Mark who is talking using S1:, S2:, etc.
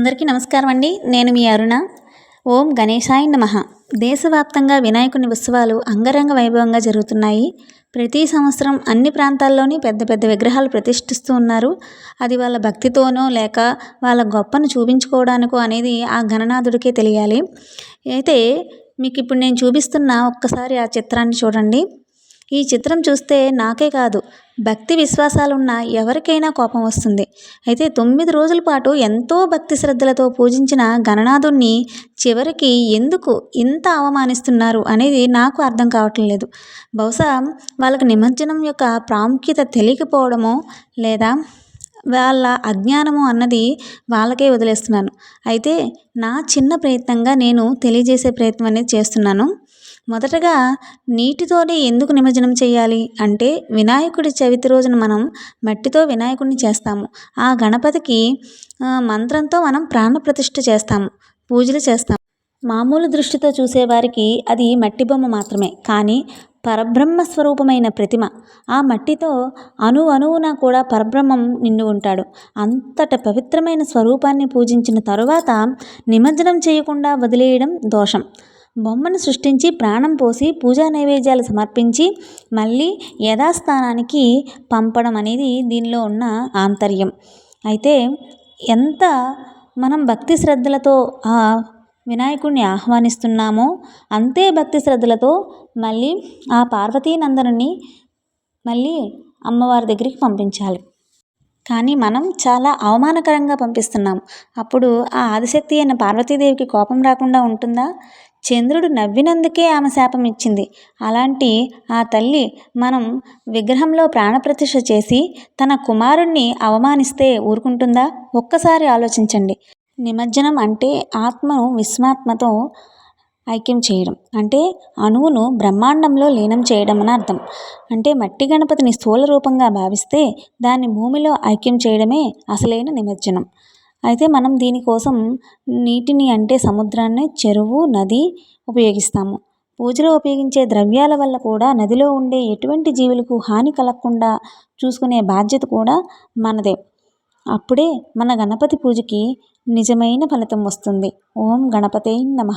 S1: అందరికీ నమస్కారం అండి. నేను మీ అరుణ. ఓం గణేశాయ నమ. దేశవ్యాప్తంగా వినాయకుని ఉత్సవాలు అంగరంగ వైభవంగా జరుగుతున్నాయి. ప్రతి సంవత్సరం అన్ని ప్రాంతాల్లోని పెద్ద పెద్ద విగ్రహాలు ప్రతిష్ఠిస్తూ ఉన్నారు. అది వాళ్ళ భక్తితోనో లేక వాళ్ళ గొప్పను చూపించుకోవడానికో అనేది ఆ గణనాథుడికే తెలియాలి. అయితే మీకు ఇప్పుడు నేను చూపిస్తున్న ఒక్కసారి ఆ చిత్రాన్ని చూడండి. ఈ చిత్రం చూస్తే నాకే కాదు. భక్తి విశ్వాసాలున్న ఎవరికైనా కోపం వస్తుంది. అయితే తొమ్మిది రోజుల పాటు ఎంతో భక్తి శ్రద్ధలతో పూజించిన గణనాథుణ్ణి చివరికి ఎందుకు ఇంత అవమానిస్తున్నారు అనేది నాకు అర్థం కావటం లేదు. బహుశా వాళ్ళకి నిమజ్జనం యొక్క ప్రాముఖ్యత తెలియకపోవడమో లేదా వాళ్ళ అజ్ఞానము అన్నది వాళ్ళకే వదిలేస్తున్నాను. అయితే నా చిన్న ప్రయత్నంగా నేను తెలియజేసే ప్రయత్నం అనేది చేస్తున్నాను. మొదటగా నీటితోనే ఎందుకు నిమజ్జనం చేయాలి? అంటే వినాయకుడి చవితి రోజున మనం మట్టితో వినాయకుడిని చేస్తాము. ఆ గణపతికి మంత్రంతో మనం ప్రాణప్రతిష్ఠ చేస్తాము. పూజలు చేస్తాము. మామూలు దృష్టితో చూసేవారికి అది మట్టి బొమ్మ మాత్రమే. కానీ పరబ్రహ్మ స్వరూపమైన ప్రతిమ ఆ మట్టితో అణు అణువున కూడా పరబ్రహ్మం నిండు ఉంటాడు. అంతట పవిత్రమైన స్వరూపాన్ని పూజించిన తరువాత నిమజ్జనం చేయకుండా వదిలేయడం దోషం. బొమ్మను సృష్టించి ప్రాణం పోసి పూజా నైవేద్యాలు సమర్పించి మళ్ళీ యథాస్థానానికి పంపడం అనేది దీనిలో ఉన్న ఆంతర్యం. అయితే ఎంత మనం భక్తి శ్రద్ధలతో ఆ వినాయకుడిని ఆహ్వానిస్తున్నామో అంతే భక్తి శ్రద్ధలతో మళ్ళీ ఆ పార్వతీనందనుని మళ్ళీ అమ్మవారి దగ్గరికి పంపించాలి. కానీ మనం చాలా అవమానకరంగా పంపిస్తున్నాం. అప్పుడు ఆ ఆదిశక్తి అయిన పార్వతీదేవికి కోపం రాకుండా ఉంటుందా? చంద్రుడు నవ్వినందుకే ఆమె శాపం ఇచ్చింది. అలాంటి ఆ తల్లి మనం విగ్రహంలో ప్రాణప్రతిష్ఠ చేసి తన కుమారుణ్ణి అవమానిస్తే ఊరుకుంటుందా? ఒక్కసారి ఆలోచించండి. నిమజ్జనం అంటే ఆత్మను విస్మాత్మతో ఐక్యం చేయడం. అంటే అణువును బ్రహ్మాండంలో లీనం చేయడం అని అర్థం. అంటే మట్టి గణపతిని స్థూల రూపంగా భావిస్తే దాన్ని భూమిలో ఐక్యం చేయడమే అసలైన నిమజ్జనం. అయితే మనం దీనికోసం నీటిని అంటే సముద్రాన్ని చెరువు నది ఉపయోగిస్తాము. పూజలో ఉపయోగించే ద్రవ్యాల వల్ల కూడా నదిలో ఉండే ఎటువంటి జీవులకు హాని కలగకుండా చూసుకునే బాధ్యత కూడా మనదే. అప్పుడే మన గణపతి పూజకి నిజమైన ఫలితం వస్తుంది. ఓం గణపతే నమ.